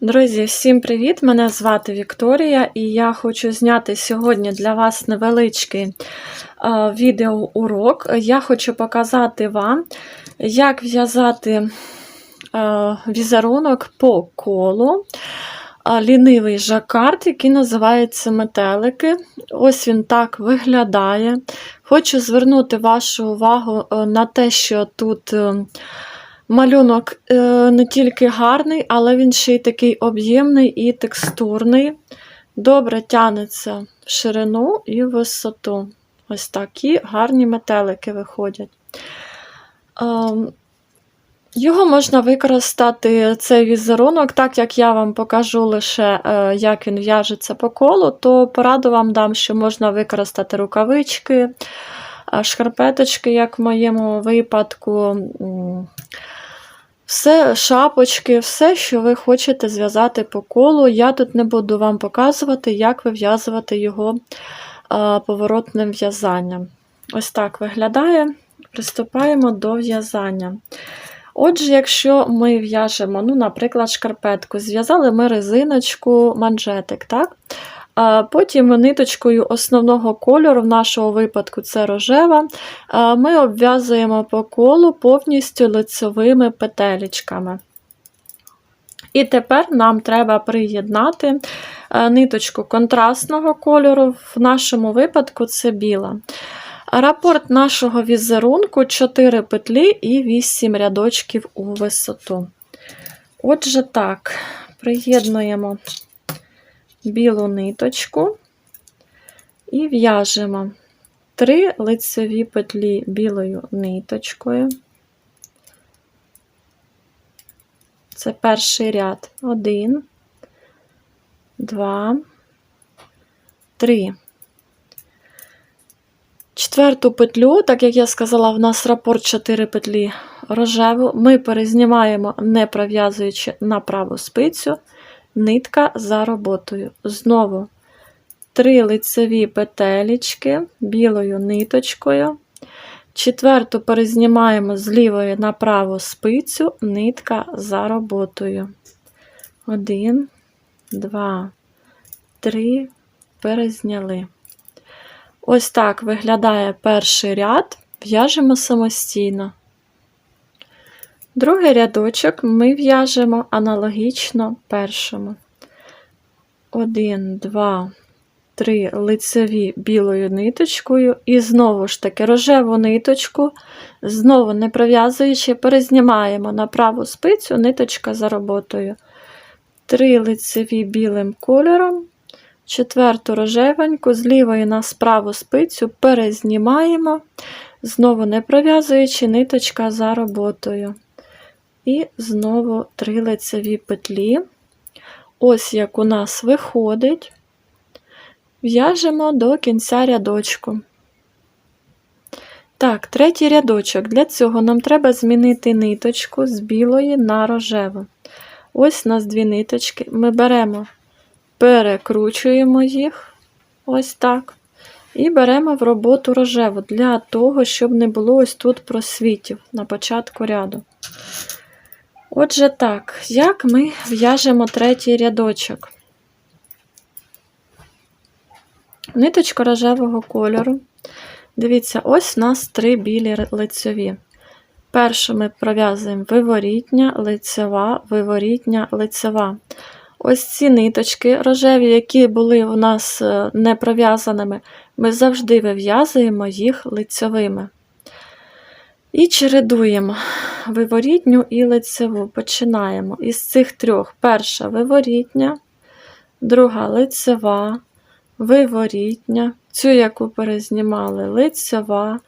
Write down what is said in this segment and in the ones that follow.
Друзі, всім привіт! Мене звати Вікторія, і я хочу зняти сьогодні для вас невеличкий е, відеоурок. Я хочу показати вам, як в'язати е, візерунок по колу. е, Лінивий жакард, який називається метелики. Ось він так виглядає. Хочу звернути вашу увагу на те, що тут Малюнок е, не тільки гарний, але він ще й такий об'ємний і текстурний. Добре тянеться в ширину і висоту. Ось такі гарні метелики виходять. Ем, Його можна використати, цей візерунок, так як я вам покажу лише, е, як він в'яжеться по колу, то пораду вам дам, що можна використати рукавички, е, шкарпеточки, як в моєму випадку. Все, шапочки, все, що ви хочете зв'язати по колу. Я тут не буду вам показувати, як вив'язувати його а, поворотним в'язанням. Ось так виглядає. Приступаємо до в'язання. Отже, якщо ми в'яжемо, ну, наприклад, шкарпетку, зв'язали ми резиночку, манжетик, так? Потім ниточкою основного кольору, в нашого випадку це рожева, ми обв'язуємо по колу повністю лицевими петелечками. І тепер нам треба приєднати ниточку контрастного кольору, в нашому випадку це біла. Рапорт нашого візерунку 4 петлі і 8 рядочків у висоту. Отже, так, приєднуємо білу ниточку і в'яжемо 3 лицеві петлі білою ниточкою. Це перший ряд. Один, два, три. Четверту петлю, так як я сказала, в нас рапорт 4 петлі рожеву, ми перезнімаємо, не пров'язуючи на праву спицю, нитка за роботою. Знову три лицеві петелечки білою ниточкою. Четверту перезнімаємо з лівої на праву спицю, нитка за роботою. Один, два, три, перезняли. Ось так виглядає перший ряд, в'яжемо самостійно. Другий рядочок ми в'яжемо аналогічно першому. Один, два, три лицеві білою ниточкою, і знову ж таки рожеву ниточку, знову не пров'язуючи, перезнімаємо на праву спицю ниточка за роботою. Три лицеві білим кольором, четверту рожевеньку, з лівої на праву спицю перезнімаємо, знову не пров'язуючи ниточка за роботою. І знову три лицеві петлі. Ось як у нас виходить, в'яжемо до кінця рядочку. Так, третій рядочок. Для цього нам треба змінити ниточку з білої на рожеву. Ось у нас дві ниточки. Ми беремо, перекручуємо їх, ось так. І беремо в роботу рожеву для того, щоб не було ось тут просвітів на початку ряду. Отже, так, як ми в'яжемо третій рядочок? Ниточка рожевого кольору. Дивіться, ось у нас три білі лицеві. Першу ми пров'язуємо виворітня, лицева, виворітня, лицева. Ось ці ниточки рожеві, які були у нас е, не пров'язаними, ми завжди вив'язуємо їх лицевими. І чередуємо виворітню і лицеву. Починаємо із цих трьох: перша виворітня, друга лицева, виворітня, цю, яку перезнімали, лицева.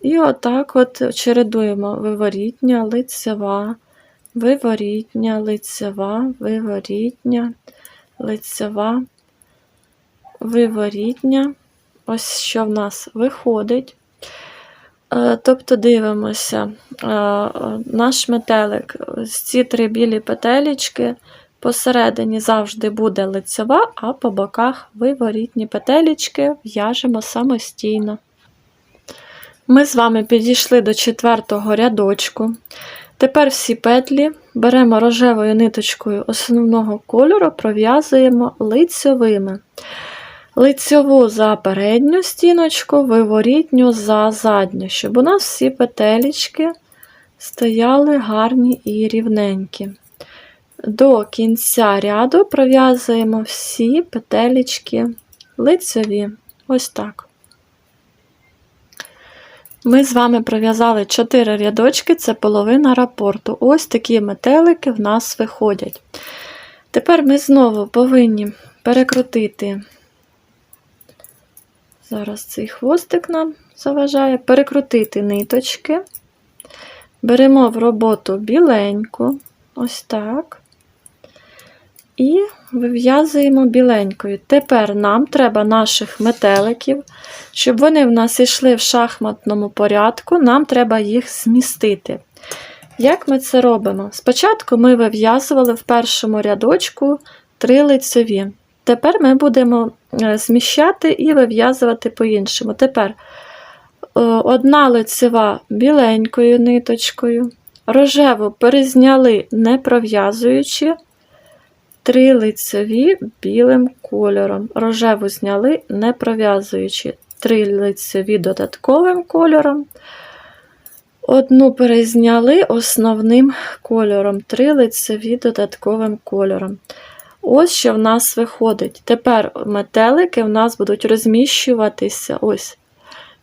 І отак от чередуємо виворітня, лицева, виворітня, лицева, виворітня, лицева, виворітня. Ось що в нас виходить. Е, Тобто дивимося, е, наш метелик, ці три білі петелечки, посередині завжди буде лицева, а по боках виворітні петелечки в'яжемо самостійно. Ми з вами підійшли до четвертого рядочку. Тепер всі петлі беремо рожевою ниточкою основного кольору, пров'язуємо лицьовими. Лицьову за передню стіночку, виворітню за задню, щоб у нас всі петелечки стояли гарні і рівненькі. До кінця ряду пров'язуємо всі петелечки лицеві. Ось так. Ми з вами пров'язали 4 рядочки, це половина рапорту. Ось такі метелики в нас виходять. Тепер ми знову повинні перекрутити. Зараз цей хвостик нам заважає, перекрутити ниточки. Беремо в роботу біленьку, ось так. І вив'язуємо біленькою. Тепер нам треба наших метеликів, щоб вони в нас йшли в шахматному порядку, нам треба їх змістити. Як ми це робимо? Спочатку ми вив'язували в першому рядочку три лицеві. Тепер ми будемо е, зміщати і вив'язувати по-іншому. Тепер е, одна лицева біленькою ниточкою, рожеву перезняли, не пров'язуючи, три лицеві білим кольором. Рожеву зняли, не пров'язуючи, три лицеві додатковим кольором. Одну перезняли основним кольором, три лицеві додатковим кольором. Ось що в нас виходить. Тепер метелики в нас будуть розміщуватися ось.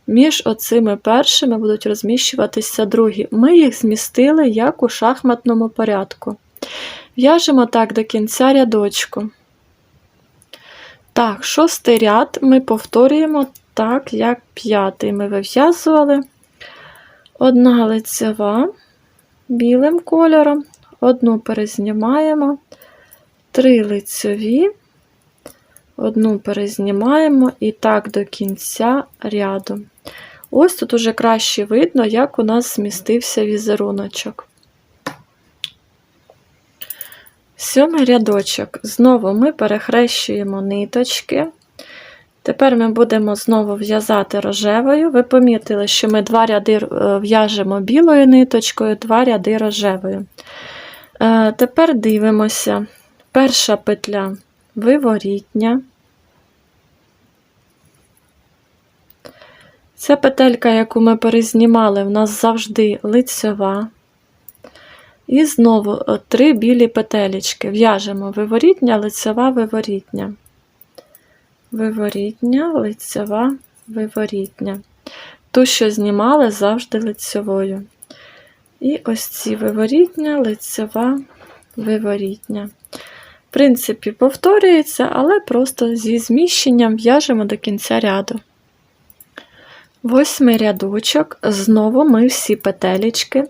Між оцими першими будуть розміщуватися другі. Ми їх змістили як у шахматному порядку. В'яжемо так до кінця рядочку. Так, шостий ряд ми повторюємо так, як п'ятий. Ми вив'язували одна лицева білим кольором, одну перезнімаємо, три лицеві, одну перезнімаємо і так до кінця ряду. Ось тут уже краще видно, як у нас змістився візеруночок. Сьомий рядочок. Знову ми перехрещуємо ниточки. Тепер ми будемо знову в'язати рожевою. Ви помітили, що ми два ряди е, в'яжемо білою ниточкою, два ряди рожевою. Е, Тепер дивимося. Перша петля виворітня. Ця петелька, яку ми перезнімали, в нас завжди лицьова. І знову е, три білі петелечки. В'яжемо виворітня, лицева, виворітня. Виворітня, лицева, виворітня. Ту, що знімали, завжди лицевою. І ось ці виворітня, лицева, виворітня. В принципі, повторюється, але просто зі зміщенням в'яжемо до кінця ряду. Восьмий рядочок, знову ми всі петелечки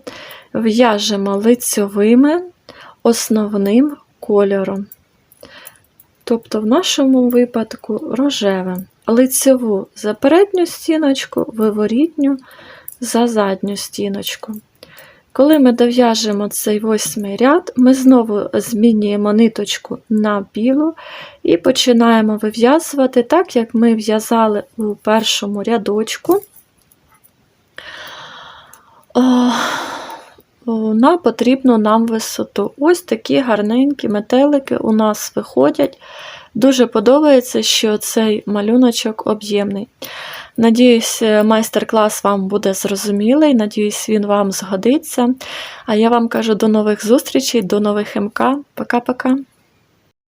в'яжемо лицьовими основним кольором. Тобто, в нашому випадку рожевим. Лицьову за передню стіночку, виворітню за задню стіночку. Коли ми дов'яжемо цей восьмий ряд, ми знову змінюємо ниточку на білу і починаємо вив'язувати так, як ми в'язали у першому рядочку. О, на потрібну нам висоту. Ось такі гарненькі метелики у нас виходять. Дуже подобається, що цей малюночок об'ємний. Надіюсь, майстер-клас вам буде зрозумілий, надіюсь, він вам згодиться. А я вам кажу до нових зустрічей, до нових МК. Пока-пока.